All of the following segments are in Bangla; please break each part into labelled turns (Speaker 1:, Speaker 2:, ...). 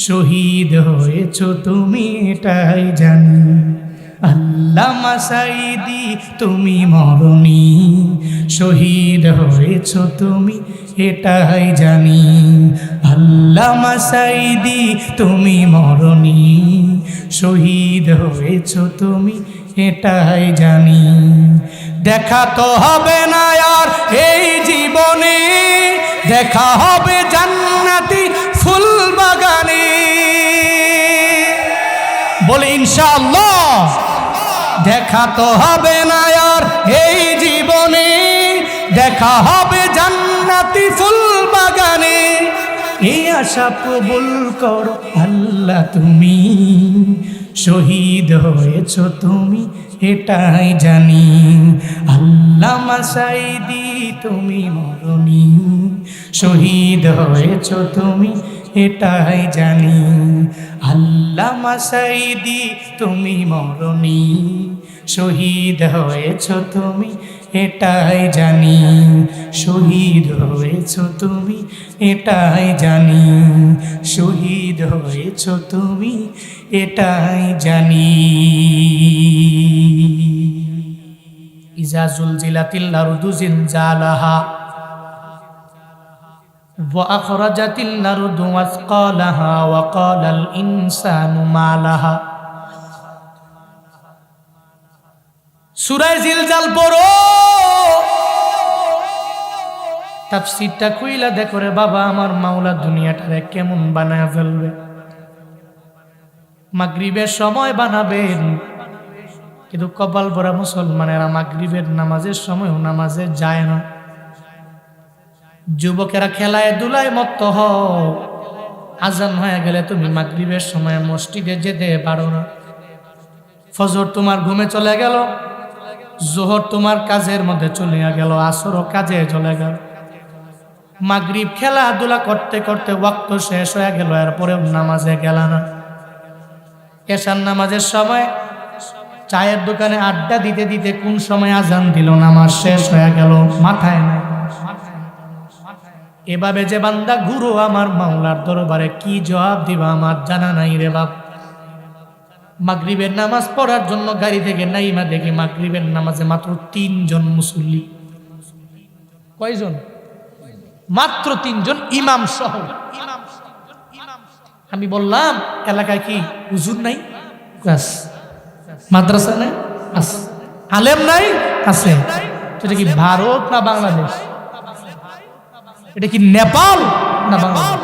Speaker 1: শহীদ হয়েছ তুমি এটাই জানি। আল্লাহ মাসাইদি তুমি মরণি। শহীদ হয়েছ তুমি এটাই জানি। আল্লাহ মাসাইদি তুমি মরণি। শহীদ হয়েছ তুমি এটাই জানি। দেখা তো হবে না আর এই জীবনে। দেখা হবে জান্নাতি ফুল বাগানে ইনশাআল্লাহ দেখা তো হবে না আর এই জীবনে। দেখা হবে জান্নাতি ফুল বাগানে এই আশা প্রবল করো আল্লাহ তুমি। শহীদ হয়েছ তুমি, এটাই জানি। আল্লাহ মাসাইদি তুমি মরণি। শহীদ হয়েছ তুমি এটাই জানি। আল্লাহ মাসাইদি তুমি মরণি। শহীদ হয়েছ তুমি, এটাই জানি। শহীদ হয়েছ তুমি, এটাই জানি। শহীদ হয়েছ তুমি, এটাই জানি। ইজাজুল জিলাতিল আরদু জিনজালাহা। وأخرجت الأرض مثقالها وقال الإنسان ما لها সুরায় জিলজাল পড়ো তাফসিরটা কইলা দেখো রে বাবা আমার মাওলা দুনিয়াটারে কেমন বানায় ফেলবে মাগরিবের সময় বানাবেন কিন্তু কপাল ভরা মুসলমানেরা মাগরিবের নামাজের সময়ও নামাজে যায় না যুবকেরা খেলায় দুলায় মত্ত হও। আজান হয়ে গেলে তুমি মাগরিবের সময় মসজিদে যেতে পারো না। ফজর তোমার ঘুমে চলে গেল, জোহর তোমার কাজের মধ্যে চলে গেল আসরও কাজে চলে গেল। মাগরিব খেলাধুলা করতে করতে ওয়াক্ত শেষ হয়ে গেল এরপরে নামাজে গেল না। এশার নামাজের সময় চায়ের দোকানে আড্ডা দিতে দিতে কোন সময় আজান দিল, নামাজ শেষ হয়ে গেল, মাথায় নাই। এভাবে যে বান্দা গুরু আমার মাওলার দরবারে, কি জবাব দিবা আমার জানা নাই রে বাপ। মাগরিবের নামাজ পড়ার জন্য গাড়ি থেকে নাইমা দেখে মাগরিবের নামাজে মাত্র তিনজন মুসল্লি। কয়জন? মাত্র তিনজন ইমাম সহ। আমি বললাম, এলাকায় কি হুজুর নাই? মাদ্রাসা নাই? আলেম নাই? আছে। এটা কি ভারত না বাংলাদেশ? এটা কি নেপাল? না বাংলাদেশ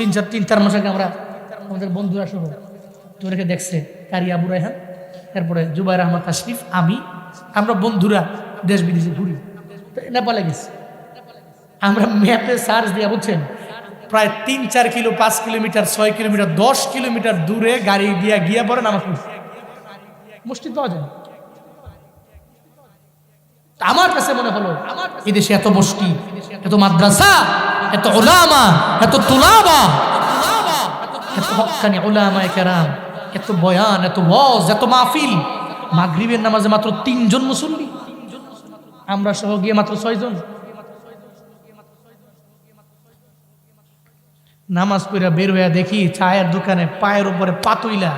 Speaker 1: তিন চার তিন চার মাস আগে আমরা আমাদের বন্ধুরা সহ তোরেকে দেখছে কারিয়া বুড়াইহান তারপরে জুবাইর আহমদ তাশরিফ, আমি। আমরা বন্ধুরা দেশ বিদেশে ঘুরি। নেপালে গেছি। আমরা ম্যাপে সার্চ দিয়ে বুঝছেন? প্রায় তিন চার কিলো, পাঁচ কিলোমিটার, ছয় কিলোমিটার, দশ কিলোমিটার দূরে গাড়ি দিয়া গিয়া পরে নামাজ পড়ছি। মুষ্টি পাওয়া যায় আমার কাছে মনে হলো এই দেশে এত বস্তি, এত মাদ্রাসা, এত ওলামা এত তুলাবা, এত হকানি ওলামায় কেরাম, এত বয়ান, এত এত মাহফিল। নামাজে মাত্র তিনজন মুসল্লি। আমরা সহ গিয়ে মাত্র ছয়জন। নামাজ পড়া বের হইয়া দেখি চায়ের দোকানে পায়ের উপরে পাতুইলা।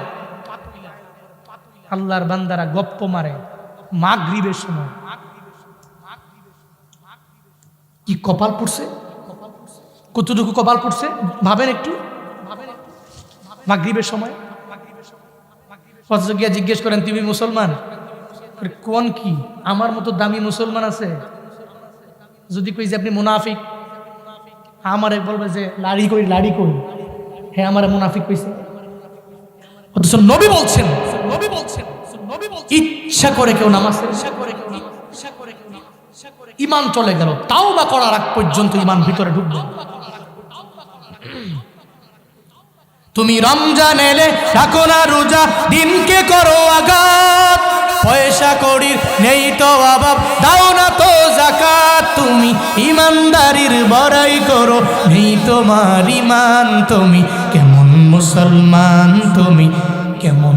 Speaker 1: আল্লাহর বান্দারা গপ্প মারে মাগরিবের সময়। কি কপাল পড়ছে। কতটুকু কপাল পড়ছে? ভাবেন একটু। মাগরিবের সময়। গিয়া জিজ্ঞেস করেন, তুমি মুসলমান? কোন কি? আমার মতো দামি মুসলমান আছে? যদি কই যে আপনি মুনাফিক, আমারে বলবে যে, লাড়ি কই লাড়ি কই হ্যাঁ আমার মুনাফিক কইছে। অথচ নবী বলছেন নবী বলছেন নবী বলছেন, ইচ্ছা করে কেউ নামাজ ইচ্ছা করে কেউ ইচ্ছা করে কেউ ইচ্ছা করে ইমান চলে গেল তাও বা করার আগ পর্যন্ত ইমান ভিতরে ঢুকবে। তুমি রমজান এলে রাখো না রোজা, দিনকে করো আঘাত। পয়সা করির নেই তো অভাব, দাও না তো জাকাত তুমি ইমানদারির বড়াই করো, নেই তোমার ইমান। তুমি কেমন মুসলমান, তুমি কেমন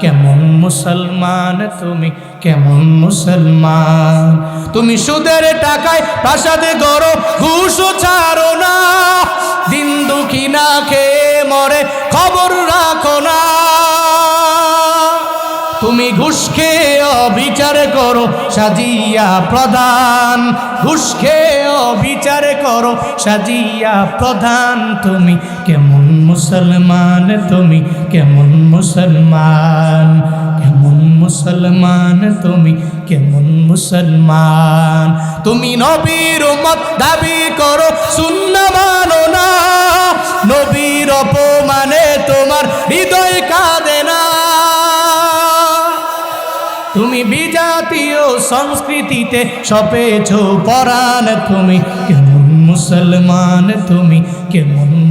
Speaker 1: কেমন মুসলমান তুমি? কেমন মুসলমান? তুমি সুদের টাকায় প্রাসাদে গড়ো ঘুষও ছাড়ো না। দিন দুঃখী না খেয়ে মরে খবর রাখো না। তুমি ঘুষ খেয়ে অবিচার করো, সাজিয়া প্রধান। ঘুষ খেয়ে অবিচার করো, সাজিয়া প্রধান তুমি। কেমন মুসলমান তুমি, কেমন মুসলমান? কেমন মুসলমান তুমি, কেমন মুসলমান? তুমি নবীর মত দাবি করো, শূন্য মানো না। নবীর অপমানে তোমার হৃদয় কাঁদে না। তুমি বিজাতীয় সংস্কৃতিতে সপেছ পরাণ তুমি, কেমন মুসলমান তুমি, কেমন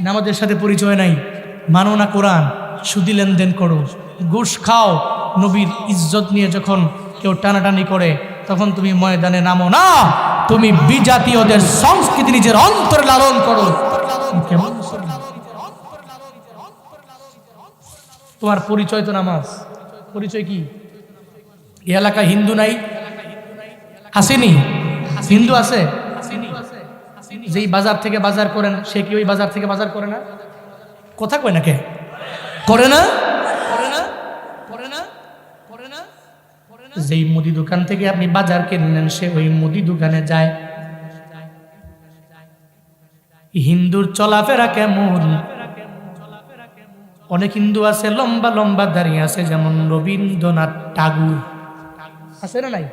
Speaker 1: নামাজের সাথে পরিচয় নাই। মানো না কোরআন, সুদি লেনদেন করো। ঘুষ খাও, নবীর ইজ্জত নিয়ে যখন কেউ টানাটানি করে, তখন তুমি ময়দানে নামো না। তুমি বিজাতীয়দের সংস্কৃতি নিজের অন্তরে লালন করো। কেমন তোমার পরিচয় তো নামাজ। পরিচয় কি? এলাকা হিন্দু নাই? আসেনি হিন্দু আছে? যেই বাজার থেকে বাজার করেন, সে কি ওই বাজার থেকে বাজার করে না? কথা কয় না কে? করে না? যেই মুদি দোকান থেকে আপনি বাজার কিনলেন, সে ওই মুদি দোকানে যায়। হিন্দুর চলাফেরা কেমন? অনেক হিন্দু আছে, লম্বা লম্বা দাঁড়িয়ে আছে, যেমন রবীন্দ্রনাথ ঠাকুর। আছে না নাই?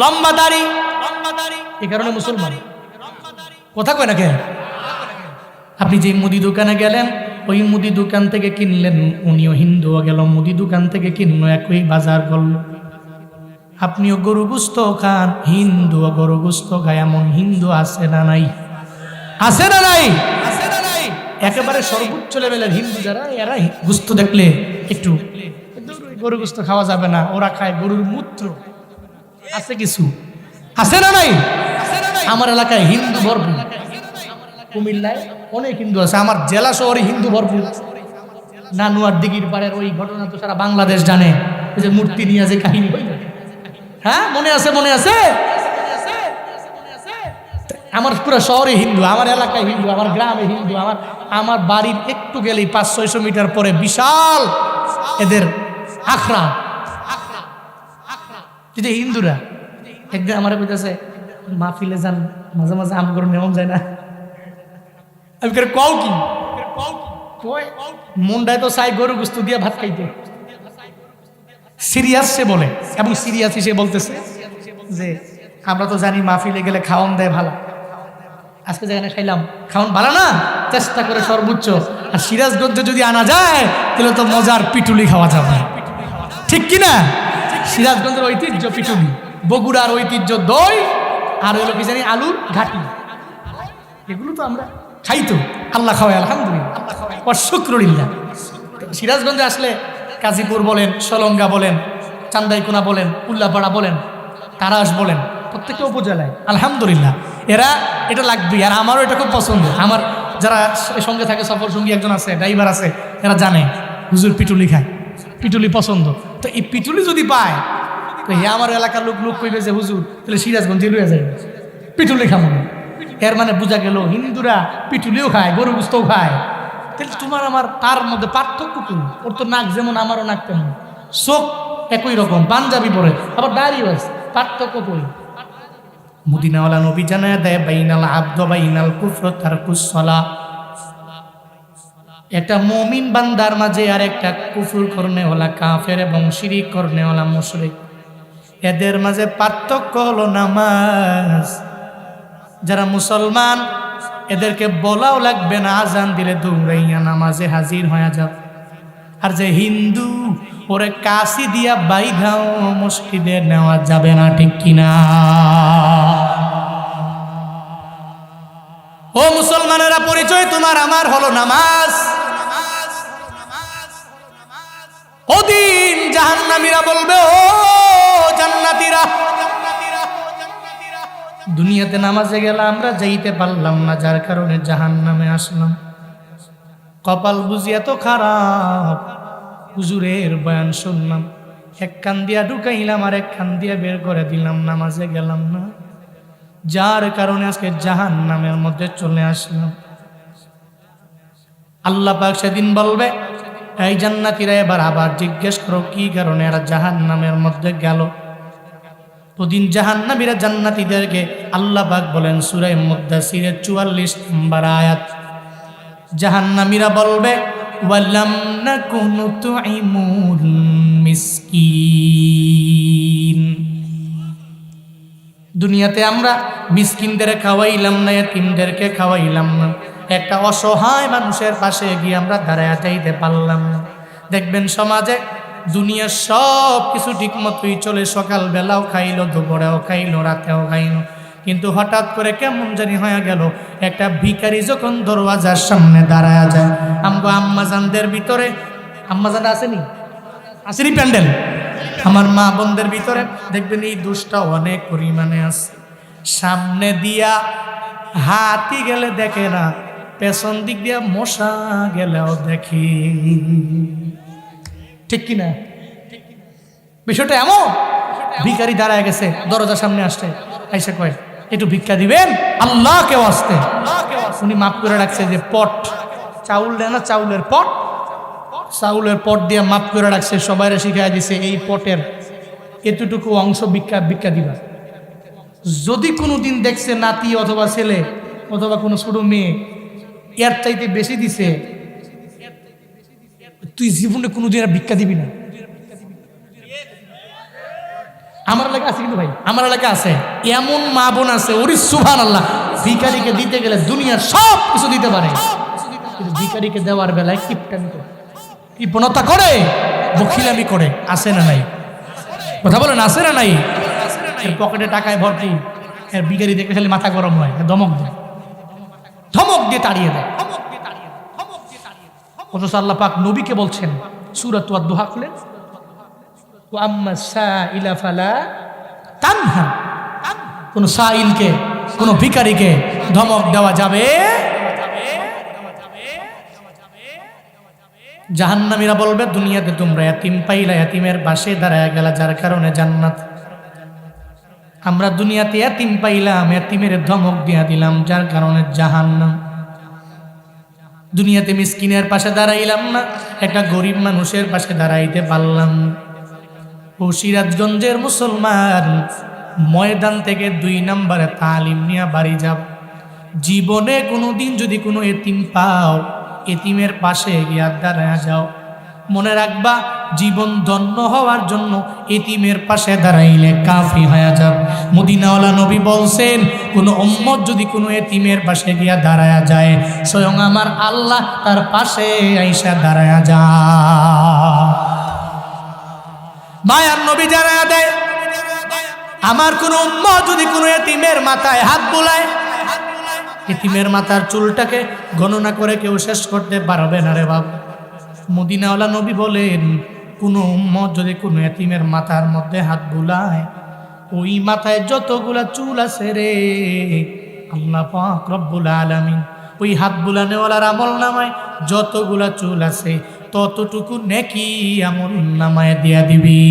Speaker 1: লম্বা দাড়ি লম্বা দাড়ি। এই কারণে মুসলমান। কথা কয় না কে? আপনি যে মুদি দোকানে গেলেন, ওই মুদি দোকান থেকে কিনলেন, উনিও হিন্দু গেল, মুদি দোকান থেকে কিনলো একই বাজার করল আপনিও গরু গুস্ত খান, হিন্দু গরু গুস্ত খায়, এমন হিন্দু আছে না নাই আছে না নাই? আছে না নাই? একেবারে সর্বোচ্চ লেভেলের হিন্দু যারা, এরা গুস্ত দেখলে একটু গরু গুস্ত খাওয়া যাবে না, ওরা খায় গরুর মূত্র। আছে কিছু? আছে না নাই? আমার এলাকায় হিন্দু ভরপুর। কুমিল্লায় অনেক হিন্দু আছে, আমার জেলা শহরে হিন্দু ভরপুর। নানুয়ার দিঘির পাড়ের ওই ঘটনা তো সারা বাংলাদেশ জানে ওই যে মূর্তি নিয়ে যে কাহিনী হ্যাঁ মনে আছে মনে আছে? আমার পুরো শহরে হিন্দু, আমার এলাকায় হিন্দু, আমার গ্রামে হিন্দু, আমার আমার বাড়ির একটু গেলেই পাঁচ ছয়শো মিটার পরে বিশাল এদের আখড়া। যে হিন্দুরা একদিন আমার বলতেছে মাহফিলে যান মাঝে মাঝে আম করে নেমন যায় না। আমি করে কও কি? কয়, মনটায় তো চাই গরু গুস্তু দিয়ে ভাত খাইতে। সিরিয়াস সে বলে এবং সিরিয়াস সে বলতেছে। যে আমরা তো জানি মাহফিলে গেলে খাওয়ান দেয় ভালো। আজকে যেখানে খাইলাম খাওয়ান ভালো না? চেষ্টা করে সর্বোচ্চ। আর সিরাজগঞ্জে যদি আনা যায় তাহলে তো মজার পিটুলি খাওয়া যাবে। ঠিক কি না সিরাজগঞ্জের ঐতিহ্য পিটুলি। বগুড়ার ঐতিহ্য দই আর হলো কি জানি আলুর ঘাটি এগুলো তো আমরা খাই তো। আল্লাহ খাওয়াই আলহামদুলিল্লাহ। শুক্রিল্লা সিরাজগঞ্জে আসলে কাজীপুর বলেন, সলঙ্গা বলেন, চান্দাইকোনা বলেন, উল্লাপাড়া বলেন তারাস বলেন, প্রত্যেকটা উপজেলায়। আলহামদুলিল্লাহ। এরা এটা লাগবে আর আমারও এটা খুব পছন্দ। আমার যারা সঙ্গে থাকে, সফর সঙ্গী একজন আছে, ড্রাইভার আছে, এরা জানে, হুজুর পিটুলি খায়। পিটুলি পছন্দ। তো এই পিটুলি যদি পায় হে আমার এলাকার লোক লোক কইবে যে, হুজুর, তাহলে সিরাজগঞ্জে লইয়া যায় পিটুলি খামো। এর মানে বোঝা গেল, হিন্দুরা পিটুলিও খায়, গরু গুস্তও খায়। তাহলে তোমার আমার তার মধ্যে পার্থক্য কি ওর তো নাক যেমন আমারও নাক তেমন। চোখ একই রকম, পাঞ্জাবি পরে, আবার দাঁড়িয়ে আছে, পার্থক্য কই? মুদিনাওয়ালা নবী জানায় দেয়, বাইনাল আব্দ, বাইনাল কুফর তার কুসলা একটা মমিন বান্দার মাঝে আর একটা কুফুর করনেওয়ালা কাফের এবং শিরিক করনেওয়ালা মুশরিক। এদের মাঝে পার্থক্য হলো নামাজ। যারা মুসলমান, এদেরকে বলাও লাগবে না, আজান দিলে দৌড়াইয়া নামাজে হাজির হয়ে যাও। আর যে হিন্দু, ওরে কাশি দিয়া বাইধাও মসজিদে নেওয়া যাবে না, ঠিক কিনা? ও মুসলমানেরা, পরিচয় তোমার, আমার হলো নামাজ। ওদিন জাহান্নামীরা বলবে, ও দুনিয়াতে নামাজে গেলে আমরা যাইতে পারলাম না, যার কারণে জাহান নামে আসলাম। কপাল বুঝি এত খারাপ। হুজুরের বয়ান শুনলাম। এক কান দিয়া ঢুকাইলাম আর এক কান দিয়া বের করে দিলাম, নামাজে গেলাম না। যার কারণে আজকে জাহান নামের মধ্যে চলে আসলাম। আল্লাহ পাক সেদিন বলবে, এই জান্নাতিরা এবার আবার জিজ্ঞেস করো, কি কারণে এরা জাহান নামের মধ্যে গেল? ওদিন জাহান্নামীরা জান্নাতীদেরকে আল্লাহ পাক বলেন সুরাই মুদ্দাসিরের চুয়াল্লিশ নম্বর আয়াত। জাহান্নামীরা বলবে তুইমুল মিসকিন। দুনিয়াতে আমরা মিসকিনদের খাওয়াইলাম না, এতিমদেরকে খাওয়াইলাম না। একটা অসহায় মানুষের পাশে গিয়ে আমরা দাঁড়ায় যাইতে পারলাম না। দেখবেন সমাজে দুনিয়ার সব কিছু ঠিক মতোই চলে। সকালবেলাও খাইলো, দুপুরেও খাইলো, রাতেও খাইলো। কিন্তু হঠাৎ করে কেমন জানি হয়ে গেল, একটা ভিখারি যখন দরওয়াজার সামনে দাঁড়ায় যায়, আমগো আম্মাজানদের ভিতরে, আম্মাজান আসেনি? আসেনি প্যান্ডেল? আমার মা বোনদের ভিতরে, দেখবেন এই দুষ্টা অনেক পরিমাণে আছে। সামনে দিয়া হাতি গেলে দেখে না, পেছন দিক দিয়া মশা গেলেও দেখি। ঠিক কিনা? বিষয়টা এমন? ভিকারি দাঁড়ায় গেছে দরজার সামনে আসছে। আইসা কয়, একটু ভিক্ষা দিবেন? আল্লাহ কেউ আসতে উনি মাফ করে রাখছে যে পট, চাউল দেয় না, চাউলের পট? চাউলের পট দিয়ে মাফ করে রাখছে, সবাই শিখাই দিছে, এই পটের এতটুকু অংশ ভিক্ষা ভিক্ষা দিবা। যদি কোনো দিন দেখছে নাতি অথবা ছেলে অথবা কোনো ছোট মেয়ে, এর চাইতে বেশি দিছে তুই জীবনে কোনো দিন আর ভিক্ষা দিবি না। আমার এলাকা আছে কিন্তু ভাই, আমার এলাকা আছে। এমন মা বোন আছে, ওরি সুভান আল্লাহ ভিকারিকে দিতে গেলে দুনিয়ার সব কিছু দিতে পারে। কিন্তু ভিকারিকে দেওয়ার বেলায় কিপটামি করে। কৃপণতা করে, বখিলামি করে। আসে না নাই? কথা বলেন আসে না নাই? পকেটে টাকায় ভর্তি এর বিগারি দেখে খালি মাথা গরম হয় ধমক দেয়। ধমক দিয়ে তাড়িয়ে দেয়। অথচ আল্লাহ পাক নবীকে বলছেন, সুরাত দোহা খুলেন তানহা। কোন সাইলকে, কোন ভিকারিকে ধমক দেওয়া যাবে? জাহান্নামীরা বলবে, দুনিয়াতে তোমরা এতিম পাইলা, এতিমের বাসে দাঁড়ায় গেলা, যার কারণে জান্নাত। আমরা দুনিয়াতে এতিম পাইলাম, এতিমের ধমক দিয়া দিলাম, যার কারণে জাহান্নাম। দুনিয়াতে মিসকিনের পাশে দাঁড়াইলাম না, একটা গরিব মানুষের পাশে দাঁড়াইতে পারলাম। ও সিরাজগঞ্জের মুসলমান, ময়দান থেকে দুই নম্বরে তালিম নিয়ে বাড়ি যাব জীবনে কোনো দিন যদি কোনো এতিম পাও, এতিমের পাশে গিয়া দাঁড়ায় যাও মনে রাখবা, জীবন ধন্য হওয়ার জন্য এতিমের পাশে দাঁড়াইলে কাফি হয়ে যাও মদিনাওয়ালা নবী বলছেন, কোনো উম্মত যদি কোনো এতিমের পাশে গিয়া দাঁড়ায় যায়, স্বয়ং আমার আল্লাহ তার পাশে আইসা দাঁড়ায় যায় মায়ার নবী জানা দেয়, আমার কোন উম্মত যদি কোনো এতিমের মাথায় হাত বুলায়, এতিমের মাথার চুলটাকে গণনা করে কেউ শেষ করতে পারবে না রে বাবা মদিনাওয়ালা নবী বলেন, কোনো উম্মত যদি কোনো এতিমের মাথার মধ্যে হাত বুলায়, ওই মাথায় যতগুলা চুল আছে রে, আল্লাহ পাক আলামিন ওই হাত বুলানেওয়ালার আমল নামায় যতগুলা চুল আছে, ততটুকু নেকি আমল নামায় দিয়া দিবি।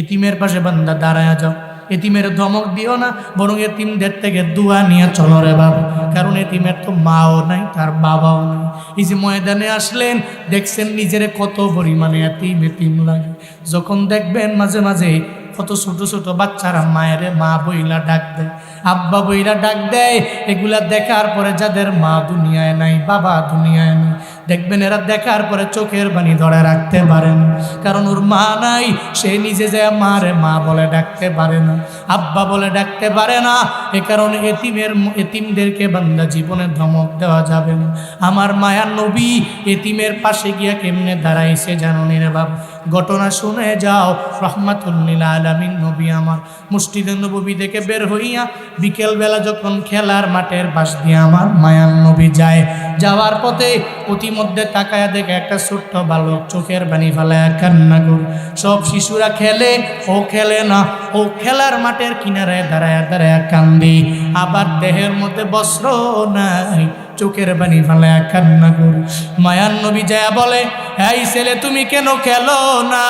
Speaker 1: এতিমের পাশে বান্দা দাঁড়ায় যাও। এতিমের ধমক দিও না, বরং এতিমদের থেকে দুয়া নিয়ে চলো রে বাবা কারণ এতিমের তো মাও নাই, তার বাবাও নাই। এই যে ময়দানে আসলেন, দেখছেন নিজের কত পরিমাণে এতিম এতিম লাগে। যখন দেখবেন মাঝে মাঝে কত ছোট ছোট বাচ্চারা মায়েরে মা বইলা ডাক দেয়। আব্বা বইলা ডাক দেয়, এগুলা দেখার পরে যাদের মা দুনিয়ায় নাই, বাবা দুনিয়ায় নাই। দেখবেন এরা দেখার পরে চোখের বাণী ধরে রাখতে পারেন কারণ ওর মা নাই, সে নিজে যে মারে, মা বলে ডাকতে পারে না। আব্বা বলে ডাকতে পারে না। এ কারণে এতিমের এতিমদেরকে বান্দা জীবনে ধমক দেওয়া যাবে না। আমার মায়ার নবী এতিমের পাশে গিয়া কেমনে দাঁড়াইছে জানো রে বাবা ঘটনা শুনে যাও। রহমাতুল্লিল আলামিন নবী আমার। মুষ্টিদের নবী থেকে বের হইয়া বিকেলবেলা যখন খেলার মাঠের পাশ দিয়ে আমার মায়ার নবী যায়, যাওয়ার পথে অতিমধ্যে তাকায়া দেখে একটা ছোট্ট বালক চোখের বাণী ফেলায় কান্না সব শিশুরা খেলে, ও খেলে না। ও খেলার মাঠের কিনারে দাঁড়ায় দাঁড়ায় কান্দি। আবার দেহের মধ্যে বস্ত্র নাই, চোখের বাণী ফেলায় কান্না কর। মায়ার নবী যায় বলে, এই ছেলে, তুমি কেন খেলো না?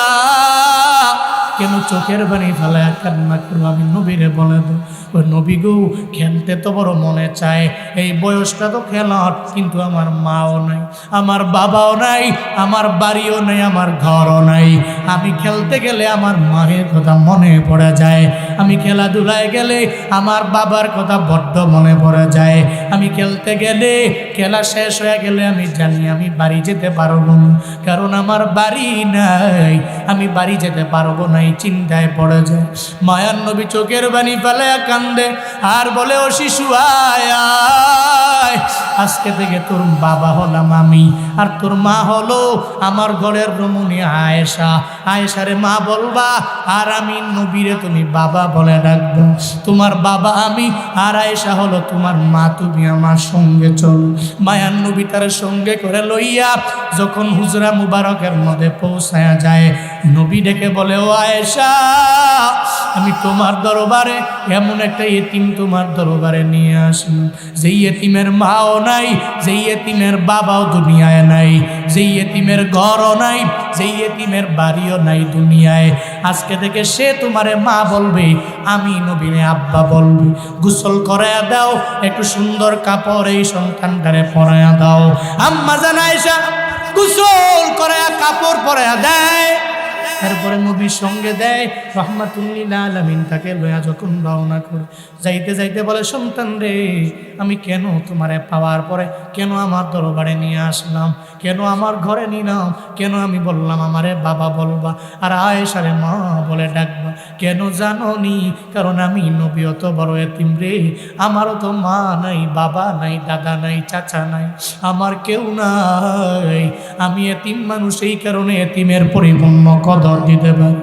Speaker 1: কেন চোখের বাণী ফেলায় কান্না করো? আমি নবীরে বলে দো ওই নবী গো, খেলতে তো বড় মনে চায়। এই বয়সটা তো খেলার, কিন্তু আমার মাও নাই, আমার বাবাও নাই, আমার বাড়িও নাই, আমার ঘরও নাই। আমি খেলতে গেলে আমার মায়ের কথা মনে পড়ে যায়। আমি খেলাধুলায় গেলে আমার বাবার কথা বড্ড মনে পড়ে যায়। আমি খেলতে গেলে, খেলা শেষ হয়ে গেলে আমি জানি আমি বাড়ি যেতে পারব কারণ আমার বাড়ি নাই, আমি বাড়ি যেতে পারব না, এই চিন্তায় পড়ে যায়। মায়ার নবী চোখের বাণী ফেলে কান্দে, আর বলে, ও শিশু আয়। আয়। আজকে থেকে তোর বাবা হলাম আমি। আর তোর মা হলো আমার ঘরের রমণী আয়েশা। আয়েশারে মা বলবা, আর আমি নবীরে তুমি বাবা বলে ডাকবো। তোমার বাবা আমি, আর আয়েশা হলো তোমার মা, তুমি আমার সঙ্গে চলো। মায়ার নবী তার সঙ্গে করে লইয়া যখন হুজরা মুবারকের মধ্যে পৌঁছায়া যায়, নবী ডেকে বলে, ও আয়েশা, আমি তোমার দরবারে এমন একটা এতিম তোমার দরবারে নিয়ে আসলাম। যেই এতিমের মাও নাই, যেই এতিমের বাবাও দুনিয়ায় নাই, যেই এতিমের ঘরও নাই, যেই এতিমের বাড়িও নাই দুনিয়ায়। আজকে থেকে সে তোমারে মা বলবে, আমি নবীনে আব্বা বলবি। গোসল করায়া দাও, একটু সুন্দর কাপড় এই সন্তানটারে পরায়া দাও। আম্মা জানাইসা গোসল করায়া কাপড় পরায়া দেয়। এরপরে নবীর সঙ্গে দেয়, রহমাতুল্লিল আলমিন তাকে লয়া যখন রওনা করে। যাইতে যাইতে বলে, সন্তান রে, আমি কেন তোমারে পাওয়ার পরে কেন আমার দরবারে নিয়ে আসলাম? কেন আমার ঘরে নিলাম? কেন আমি বললাম, আমারে বাবা বলবা আর আয়েশারে মা বলে ডাকবা? কেন জানো নি কারণ আমি নবী, অত বড় এতিম রে। আমারও তো মা নাই, বাবা নাই, দাদা নাই, চাচা নাই, আমার কেউ নাই। আমি এতিম মানুষ, এই কারণে এতিমের পরিপূর্ণ কদর দিতে পারি।